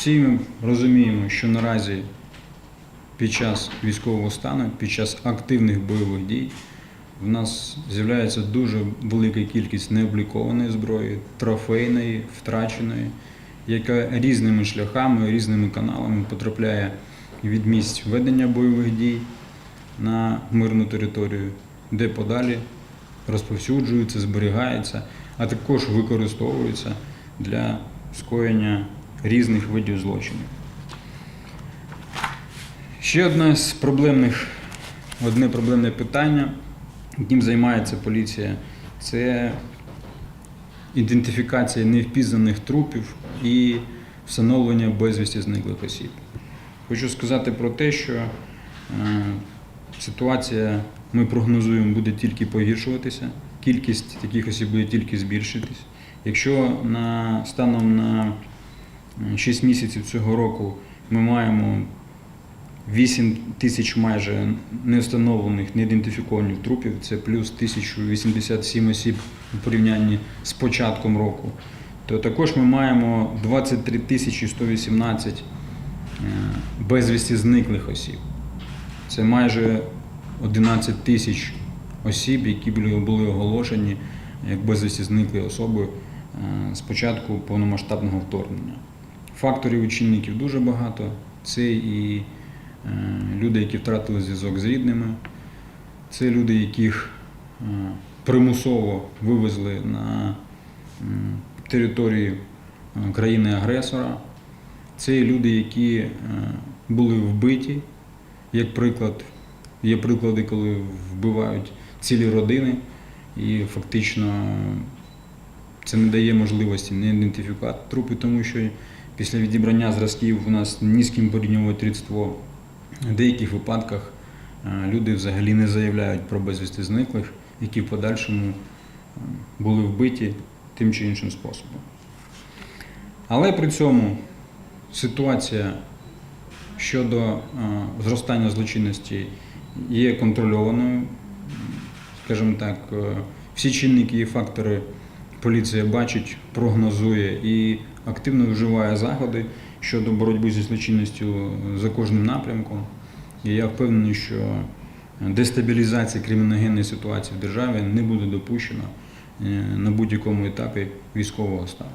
Всі ми розуміємо, що наразі під час військового стану, під час активних бойових дій, в нас з'являється дуже велика кількість необлікованої зброї, трофейної, втраченої, яка різними шляхами, різними каналами потрапляє від місць ведення бойових дій на мирну територію, де подалі розповсюджується, зберігається, а також використовується для скоєння різних видів злочинів. Ще одне з проблемних, одне проблемне питання, яким займається поліція, це ідентифікація невпізнаних трупів і встановлення безвісті зниклих осіб. Хочу сказати про те, що е, ситуація, ми прогнозуємо, буде тільки погіршуватися, кількість таких осіб буде тільки збільшитись. Якщо на, станом на 6 місяців цього року ми маємо 8 тисяч майже невстановлених, неідентифікованих трупів, це плюс 1087 осіб у порівнянні з початком року, то також ми маємо 23 тисячі 118 е, безвісті зниклих осіб. Це майже 11 тисяч осіб, які були були оголошені як безвісті зниклі особи е, з початку повномасштабного вторгнення. Факторів і чинників дуже багато. Це і е, люди, які втратили зв'язок з рідними, це люди, яких е, примусово вивезли на територію е, країни-агресора. Це люди, які були вбиті. Як приклад, є приклади, коли вбивають цілі родини, і фактично це не дає можливості не ідентифікувати трупи, тому що після відібрання зразків у нас ні з ким порівнювати рідство. В деяких випадках е, люди взагалі не заявляють про безвісти зниклих, які в подальшому е, були вбиті тим чи іншим способом. Але при цьому ситуація щодо е, зростання злочинності є контрольованою. Скажімо так, всі чинники і фактори поліція бачить, прогнозує і активно вживає заходи щодо боротьби зі злочинністю за кожним напрямком. І я впевнений, що дестабілізація криміногенної ситуації в державі не буде допущена е, на будь-якому етапі військового стану.